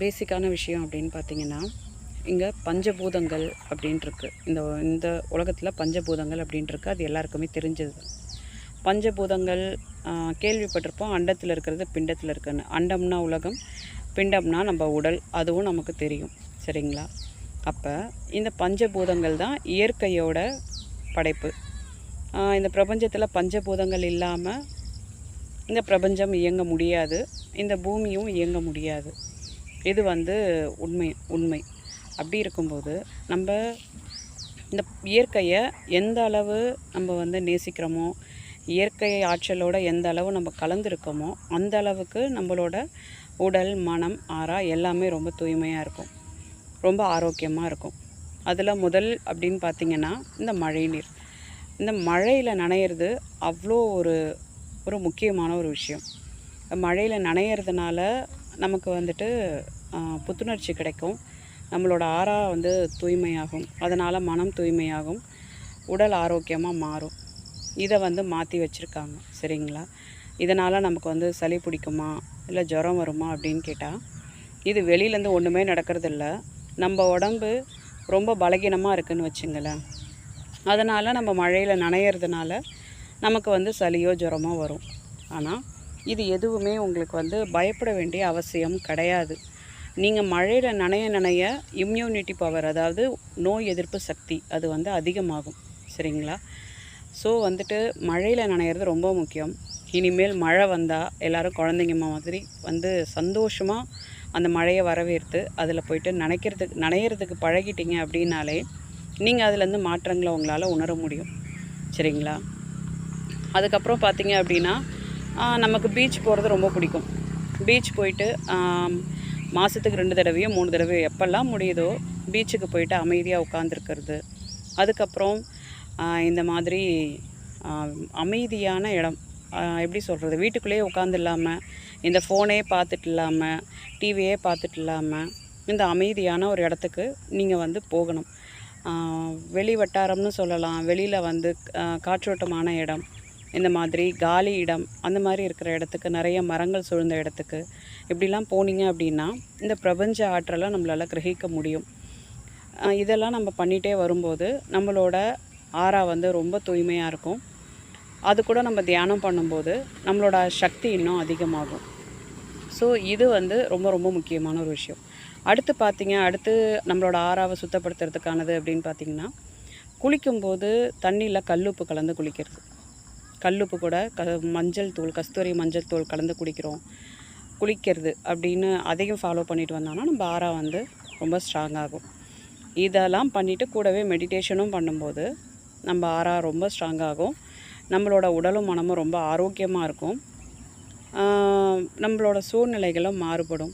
பேசிக்கான விஷயம் அப்படின்னு பார்த்தீங்கன்னா இங்கே பஞ்சபூதங்கள் அப்படின்ட்டுருக்கு இந்த இந்த உலகத்தில் பஞ்சபூதங்கள் அப்படின்ட்டுருக்கு அது எல்லாருக்குமே தெரிஞ்சது. பஞ்சபூதங்கள் கேள்விப்பட்டிருப்போம். அண்டத்தில் இருக்கிறது பிண்டத்தில் இருக்குன்னு. அண்டம்னா உலகம் பிண்டம்னா நம்ம உடல். அதுவும் நமக்கு தெரியும். சரிங்களா? அப்போ இந்த பஞ்சபூதங்கள் தான் இயற்கையோட படைப்பு. இந்த பிரபஞ்சத்தில் பஞ்சபூதங்கள் இல்லாமல் இந்த பிரபஞ்சம் இயங்க முடியாது. இந்த பூமியும் இயங்க முடியாது. இது வந்து உண்மை உண்மை. அப்படி இருக்கும்போது நம்ம இந்த இயற்கையை எந்த அளவு நம்ம வந்து நேசிக்கிறோமோ இயற்கை ஆற்றலோட எந்த அளவு நம்ம கலந்துருக்கோமோ அந்த அளவுக்கு நம்மளோட உடல் மனம் ஆறா எல்லாமே ரொம்ப தூய்மையாக இருக்கும். ரொம்ப ஆரோக்கியமாக இருக்கும். அதில் முதல் அப்படின்னு பார்த்திங்கன்னா இந்த மழைநீர். இந்த மழையில் நனையிறது அவ்வளோ ஒரு ஒரு முக்கியமான ஒரு விஷயம். மழையில் நனையிறதுனால நமக்கு வந்துட்டு புத்துணர்ச்சி கிடைக்கும். நம்மளோட ஆறா வந்து தூய்மையாகும். அதனால் மனம் தூய்மையாகும். உடல் ஆரோக்கியமாக மாறும். இதை வந்து மாற்றி வச்சுருக்காங்க. சரிங்களா? இதனால் நமக்கு வந்து சளி பிடிக்குமா? இல்லை ஜுரம் வருமா? அப்படின்னு கேட்டால் இது வெளியிலேருந்து ஒன்றுமே நடக்கிறதில்ல. நம்ம உடம்பு ரொம்ப பலகீனமாக இருக்குதுன்னு வச்சுங்களேன். அதனால் நம்ம மழையில் நனையிறதுனால நமக்கு வந்து சளியோ ஜுரமோ வரும். ஆனால் இது எதுவுமே உங்களுக்கு வந்து பயப்பட வேண்டிய அவசியம் கிடையாது. நீங்கள் மழையில் நனைய நனைய இம்யூனிட்டி பவர் அதாவது நோய் எதிர்ப்பு சக்தி அது வந்து அதிகமாகும். சரிங்களா? ஸோ வந்துட்டு மழையில் நனையிறது ரொம்ப முக்கியம். இனிமேல் மழை வந்தால் எல்லாரும் குழந்தைங்க மாதிரி வந்து சந்தோஷமாக அந்த மழையை வரவேற்று அதில் போயிட்டு நனைக்கிறதுக்கு நனையிறதுக்கு பழகிட்டீங்க அப்படின்னாலே நீங்கள் அதுலேருந்து மாற்றங்களை உங்களால் உணர முடியும். சரிங்களா? அதுக்கப்புறம் பார்த்தீங்க அப்படின்னா நமக்கு பீச் போகிறது ரொம்ப பிடிக்கும். பீச் போயிட்டு மாதத்துக்கு ரெண்டு தடவையோ மூணு தடவையோ எப்போல்லாம் முடியுதோ பீச்சுக்கு போயிட்டு அமைதியாக உட்காந்துருக்கிறது அதுக்கப்புறம் இந்த மாதிரி அமைதியான இடம் எப்படி சொல்கிறது வீட்டுக்குள்ளேயே உட்காந்து இல்லாமல் இந்த ஃபோனே பார்த்துட்டு இல்லாமல் டிவியே பார்த்துட்டு இல்லாமல் இந்த அமைதியான ஒரு இடத்துக்கு நீங்கள் வந்து போகணும். வெளி வட்டாரம்னு சொல்லலாம். வெளியில் வந்து காற்றோட்டமான இடம். இந்த மாதிரி காலி இடம் அந்த மாதிரி இருக்கிற இடத்துக்கு நிறைய மரங்கள் சூழ்ந்த இடத்துக்கு இப்படிலாம் போனீங்க அப்படின்னா இந்த பிரபஞ்ச ஆற்றலை நம்மளால் கிரகிக்க முடியும். இதெல்லாம் நம்ம பண்ணிகிட்டே வரும்போது நம்மளோட ஆறா வந்து ரொம்ப தூய்மையாக இருக்கும். அது கூட நம்ம தியானம் பண்ணும்போது நம்மளோட சக்தி இன்னும் அதிகமாகும். ஸோ இது வந்து ரொம்ப ரொம்ப முக்கியமான ஒரு விஷயம். அடுத்து பார்த்தீங்க அடுத்து நம்மளோட ஆறாவை சுத்தப்படுத்துறதுக்கானது அப்படின்னு பார்த்தீங்கன்னா குளிக்கும்போது தண்ணியில் கல்லுப்பு கலந்து குளிக்கிறது. கல்லுப்பு கூட க மஞ்சள் தூள் கஸ்தூரி மஞ்சள் தூள் கலந்து குடிக்கிறோம். குளிக்கிறது அப்படின்னு அதையும் ஃபாலோ பண்ணிட்டு வந்தோம்னா நம்ம ஆறா வந்து ரொம்ப ஸ்ட்ராங் ஆகும். இதெல்லாம் பண்ணிவிட்டு கூடவே மெடிடேஷனும் பண்ணும்போது நம்ம ஆறா ரொம்ப ஸ்ட்ராங் ஆகும். நம்மளோட உடலும் மனமும் ரொம்ப ஆரோக்கியமாக இருக்கும். நம்மளோட சூழ்நிலைகளும் மாறுபடும்.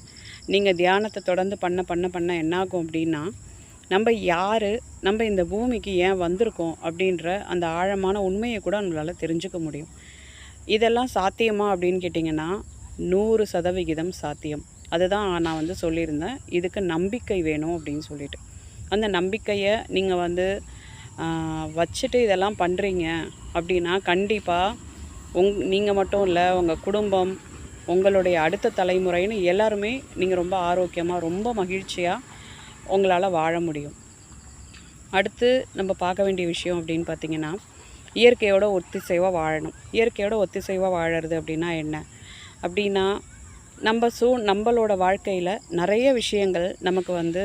நீங்கள் தியானத்தை தொடர்ந்து பண்ண பண்ண பண்ண என்னாகும் அப்படின்னா நம்ம யார் நம்ம இந்த பூமிக்கு ஏன் வந்திருக்கோம் அப்படின்ற அந்த ஆழமான உண்மையை கூட நம்மளால் தெரிஞ்சுக்க முடியும். இதெல்லாம் சாத்தியமா அப்படின்னு கேட்டிங்கன்னா நூறு சதவிகிதம் சாத்தியம். அதுதான் நான் வந்து சொல்லியிருந்தேன். இதுக்கு நம்பிக்கை வேணும் அப்படின்னு சொல்லிட்டு. அந்த நம்பிக்கையை நீங்கள் வந்து வச்சுட்டு இதெல்லாம் பண்ணுறீங்க அப்படின்னா கண்டிப்பாக உங் நீங்கள் மட்டும் இல்லை உங்கள் குடும்பம் உங்களுடைய அடுத்த தலைமுறைன்னு எல்லாருமே நீங்கள் ரொம்ப ஆரோக்கியமாக ரொம்ப மகிழ்ச்சியாக உங்களால் வாழ முடியும். அடுத்து நம்ம பார்க்க வேண்டிய விஷயம் அப்படின்னு பார்த்தீங்கன்னா இயற்கையோட ஒத்திசைவாக வாழணும். இயற்கையோட ஒத்திசைவாக வாழறது அப்படின்னா என்ன? அப்படின்னா நம்ம சூ நம்மளோட வாழ்க்கையில் நிறைய விஷயங்கள் நமக்கு வந்து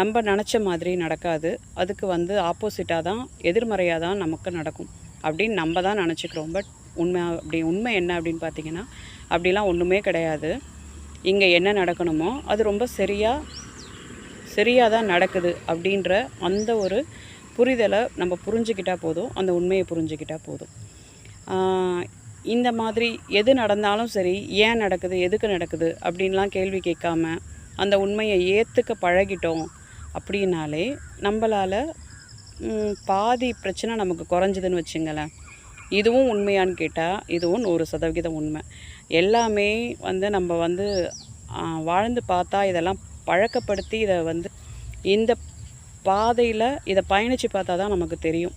நம்ம நினச்ச மாதிரி நடக்காது. அதுக்கு வந்து ஆப்போசிட்டாக தான் எதிர்மறையாக தான் நமக்கு நடக்கும். அப்படின்னு நம்ம தான் நினச்சிக்கிறோம். பட் உண்மை அப்படி உண்மை என்ன அப்படின்னு பார்த்தீங்கன்னா அப்படிலாம் ஒன்றுமே கிடையாது. இங்கே என்ன நடக்கணுமோ அது ரொம்ப சரியாக சரியாக தான் நடக்குது அப்படின்ற அந்த ஒரு புரிதலை நம்ம புரிஞ்சுக்கிட்டால் போதும் அந்த உண்மையை புரிஞ்சுக்கிட்டால் போதும். இந்த மாதிரி எது நடந்தாலும் சரி ஏன் நடக்குது எதுக்கு நடக்குது அப்படின்லாம் கேள்வி கேட்காம அந்த உண்மையை ஏற்றுக்க பழகிட்டோம் அப்படின்னாலே நம்மளால் பாதி பிரச்சனை நமக்கு குறைஞ்சதுன்னு வச்சுங்களேன். இதுவும் உண்மையான்னு கேட்டால் இதுவும் நூறு சதவிகிதம் உண்மை. எல்லாமே வந்து நம்ம வந்து வாழ்ந்து பார்த்தா இதெல்லாம் பழக்கப்படுத்தி இதை வந்து இந்த பாதையில் இதை பயணித்து பார்த்தா தான் நமக்கு தெரியும்.